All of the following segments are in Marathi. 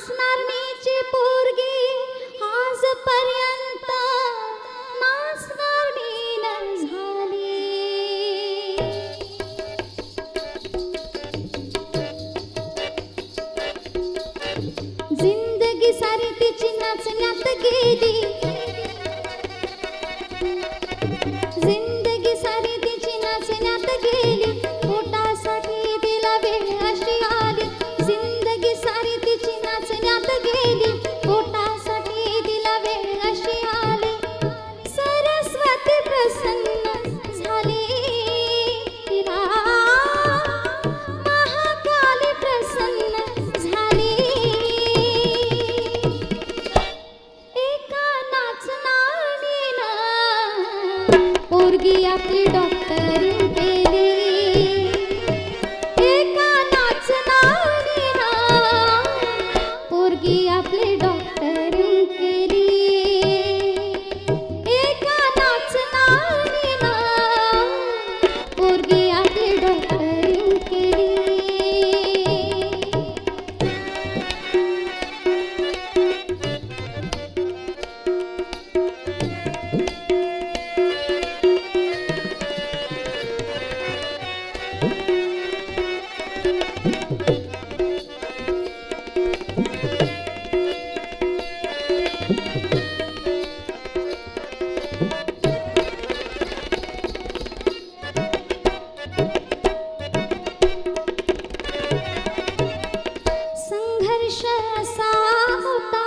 असणार मीची पोरगी आज पर्यंत आपली डॉक्टर केली. एका नाचणारी ना आपली डॉक्टर केली. एका नाचणारी ना आपली डॉक्टर विषय असा होता.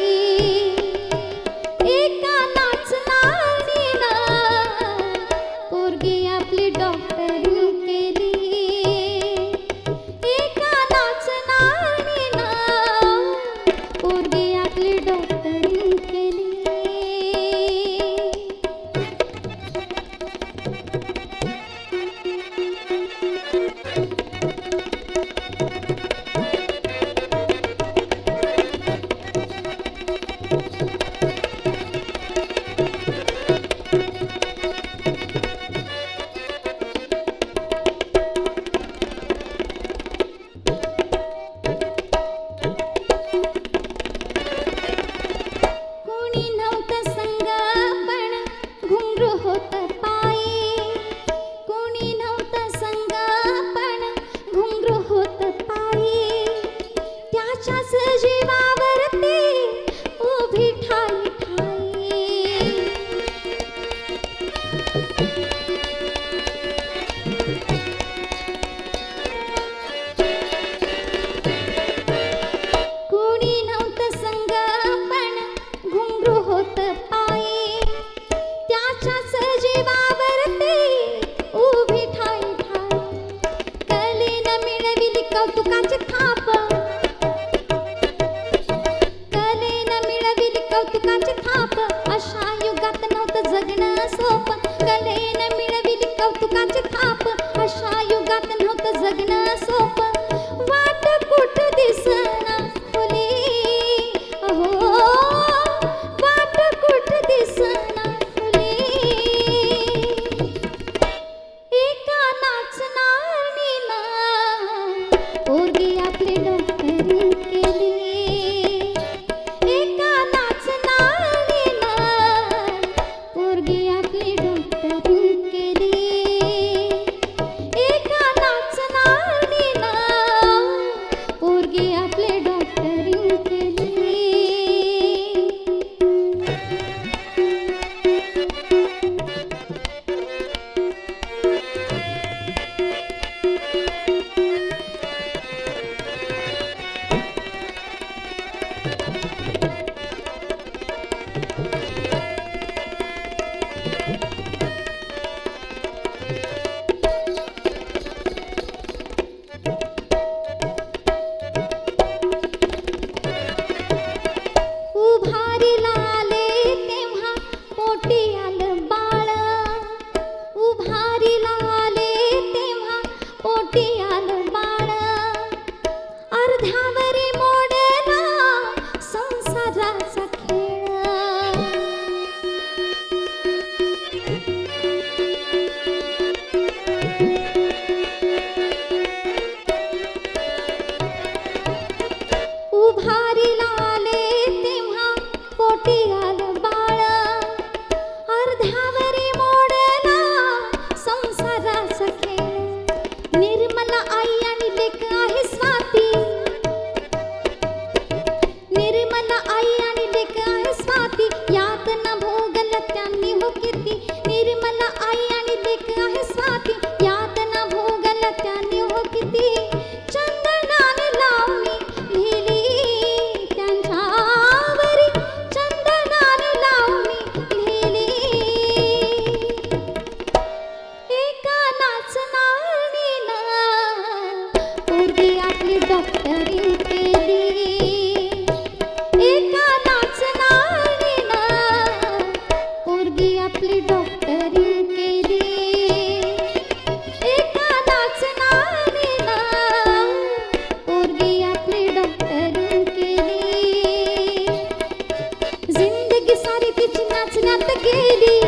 तरी तिची नाचनात गेली.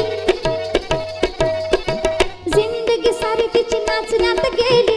जिंदगी सारी तिची नाचनात गेली.